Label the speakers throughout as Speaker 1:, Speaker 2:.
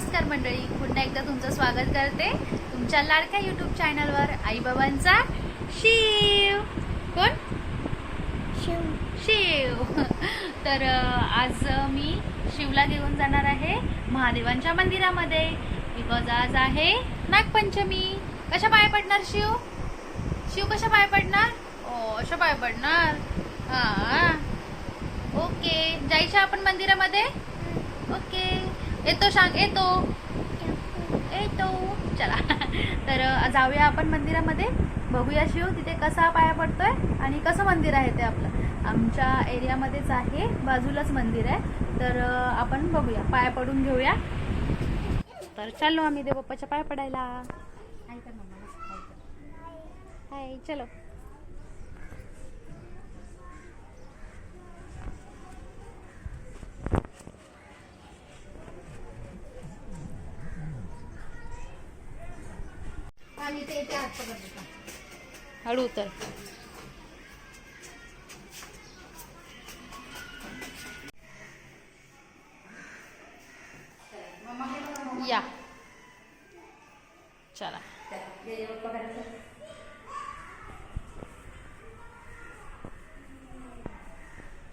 Speaker 1: नमस्कार मंडळी. पुन्हा एकदा तुमचं स्वागत करते तुमच्या लाडक्या युट्यूब चॅनलवर आईबाबांचा शिव. कोण? शिव. तर अं, आज मी शिवला घेऊन जाणार आहे महादेवांच्या मंदिरामध्ये. बिकॉज आज आहे नागपंचमी. कशा पाय पडणार शिव? शिव कशा पाय पडणार? ओ अशा पाय पडणार? हा. ओके. जायचं आपण मंदिरामध्ये? ओके. येतो सांग येतो. येतो. चला. तर जाऊया आपण मंदिरामध्ये. बघूया शिव तिथे कसा पाया पडतोय आणि कसं मंदिर आहे ते आपलं. आमच्या एरियामध्येच आहे बाजूलाच मंदिर आहे. तर आपण बघूया. पाया पडून घेऊया. तर चाललो आम्ही देवबाप्पाच्या पाया पडायला. हाय चलो. हळू उतर. या. चला.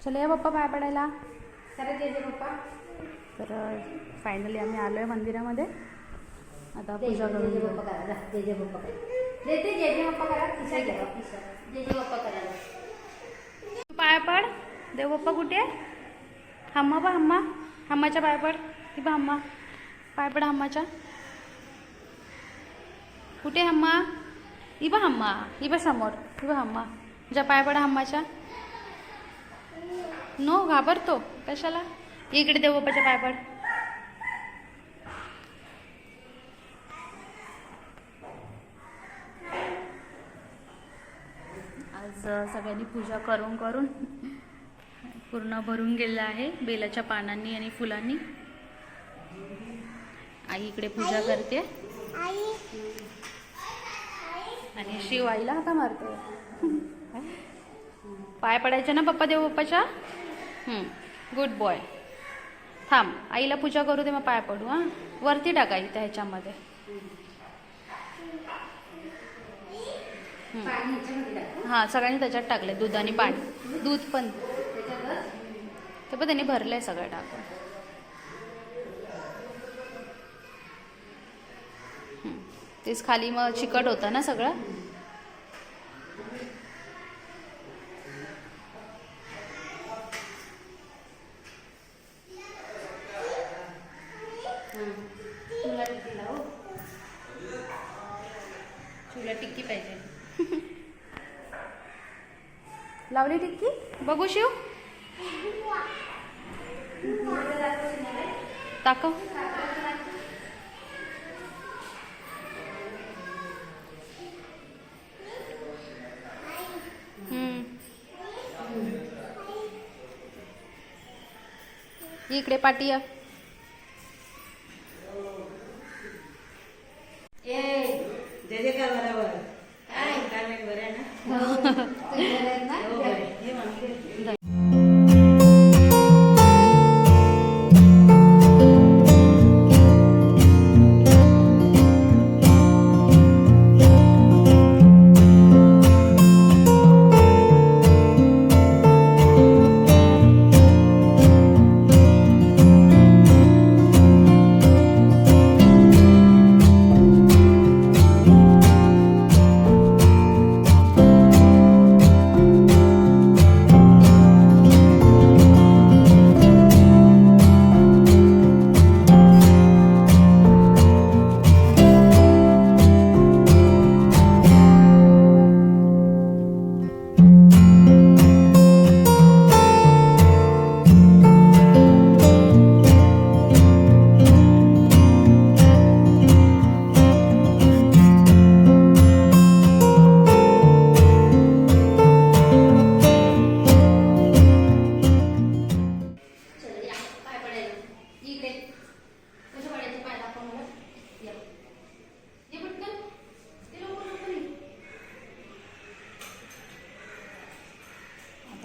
Speaker 1: चला या बाप्पा पाय पडायला. तर फायनली आम्ही आलोय मंदिरामध्ये. आता पूजा करून घेऊ. पाय पड. देव बाप्पा कुठे? हम्मा बा हम्मा. हम्माच्या पाय पड. ही बा हम्मा. पाय पड हम्माच्या. कुठे हम्मा? ही बा हम्मा. ही बा समोर. ही बा हम्मा. ज्या पाय पड हम्माच्या. नो घाबरतो. कशाला? इकडे देव बाप्पाच्या पाय पड. आज सगळ्यांनी पूजा करून करून पूर्ण भरून गेलं आहे बेलाच्या पानांनी आणि फुलांनी. आई इकडे पूजा करते. आणि शिव आईला हाका मारतोय पाय पडायचे ना पप्पा देव बाप्पाच्या गुड बॉय थांब आईला पूजा करू दे मग पाय पडू हां. वरती टाका इथे ह्याच्यामध्ये. हां सगळ्यांनी त्याच्यात टाकले दूध आणि पाणी. दूध? पण. ते पण त्यांनी भरलंय सगळं टाकून. हं. तेच खाली मग चिकट होतं ना सगळं? लावली टिक्की? बघू शिव. दाखव. हम्म. इकडे पाठी या.
Speaker 2: जय बरोबर. काय काय बरं ना?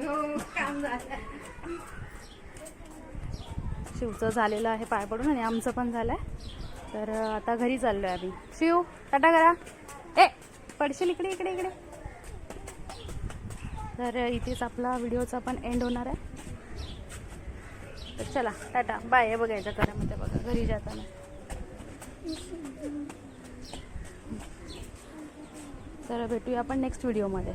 Speaker 1: शिवचं झालेलं आहे पाय पडून आणि आमचं पण झालंय. तर आता घरी चाललो आहे आम्ही. शिव टाटा करा. ए पडशील इकडे इकडे इकडे. तर इथेच आपला व्हिडिओचा पण एंड होणार आहे. तर चला टाटा. बाय हे बघायचं करामध्ये बघा घरी जाताना. तर भेटूया आपण नेक्स्ट व्हिडिओमध्ये